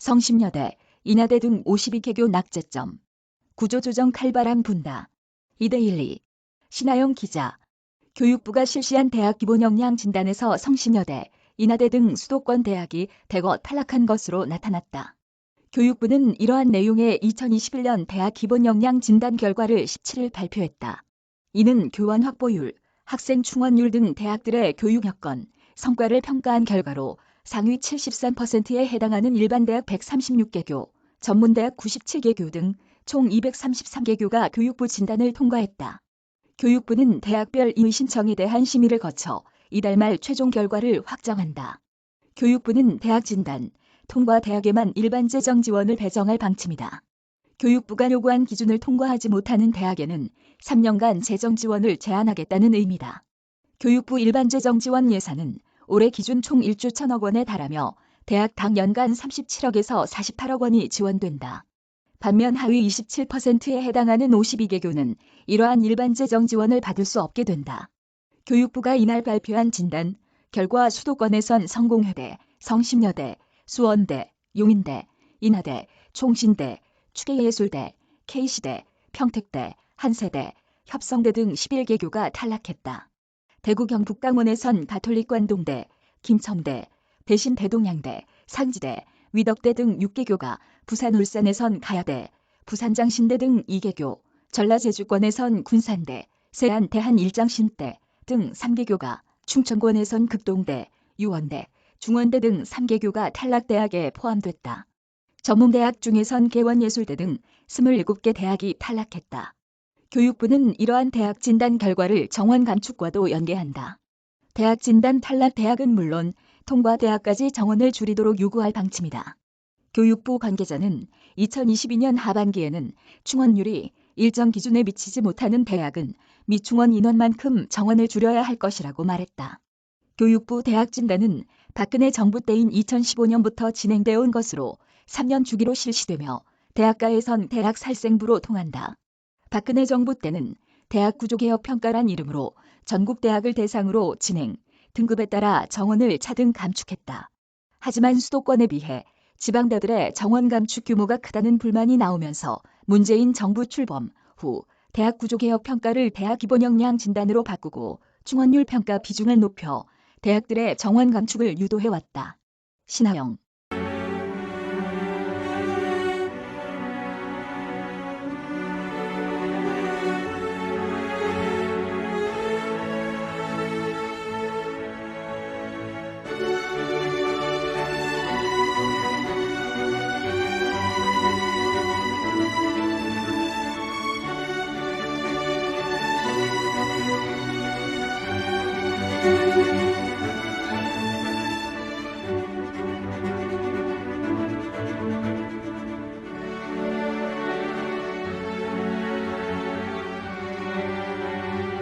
성심여대, 인하대 등 52개교 낙제점. 구조조정 칼바람 분다. 이데일리. 신하영 기자. 교육부가 실시한 대학 기본역량 진단에서 성심여대, 인하대 등 수도권 대학이 대거 탈락한 것으로 나타났다. 교육부는 이러한 내용의 2021년 대학 기본역량 진단 결과를 17일 발표했다. 이는 교원 확보율, 학생 충원율 등 대학들의 교육 여건, 성과를 평가한 결과로 상위 73%에 해당하는 일반 대학 136개교, 전문대학 97개교 등 총 233개교가 교육부 진단을 통과했다. 교육부는 대학별 임의 신청에 대한 심의를 거쳐 이달 말 최종 결과를 확정한다. 교육부는 대학 진단, 통과 대학에만 일반 재정 지원을 배정할 방침이다. 교육부가 요구한 기준을 통과하지 못하는 대학에는 3년간 재정 지원을 제한하겠다는 의미다. 교육부 일반 재정 지원 예산은 올해 기준 총 1조 1천억 원에 달하며 대학 당 연간 37억에서 48억 원이 지원된다. 반면 하위 27%에 해당하는 52개교는 이러한 일반 재정 지원을 받을 수 없게 된다. 교육부가 이날 발표한 진단 결과 수도권에선 성공회대, 성심여대, 수원대, 용인대, 인하대, 총신대, 추계예술대, K시대, 평택대, 한세대, 협성대 등 11개교가 탈락했다. 대구 경북 강원에선 가톨릭 관동대, 김첨대, 대신 대동양대, 상지대, 위덕대 등 6개교가 부산 울산에선 가야대, 부산 장신대 등 2개교, 전라 제주권에선 군산대, 세안 대한 일장신대 등 3개교가 충청권에선 극동대, 유원대, 중원대 등 3개교가 탈락대학에 포함됐다. 전문대학 중에선 개원예술대 등 27개 대학이 탈락했다. 교육부는 이러한 대학 진단 결과를 정원 감축과도 연계한다. 대학 진단 탈락 대학은 물론 통과 대학까지 정원을 줄이도록 요구할 방침이다. 교육부 관계자는 2022년 하반기에는 충원율이 일정 기준에 미치지 못하는 대학은 미충원 인원만큼 정원을 줄여야 할 것이라고 말했다. 교육부 대학 진단은 박근혜 정부 때인 2015년부터 진행되어 온 것으로 3년 주기로 실시되며 대학가에선 대학 살생부로 통한다. 박근혜 정부 때는 대학 구조개혁 평가란 이름으로 전국 대학을 대상으로 진행, 등급에 따라 정원을 차등 감축했다. 하지만 수도권에 비해 지방대들의 정원 감축 규모가 크다는 불만이 나오면서 문재인 정부 출범 후 대학 구조개혁 평가를 대학 기본 역량 진단으로 바꾸고 충원율 평가 비중을 높여 대학들의 정원 감축을 유도해왔다. 신하영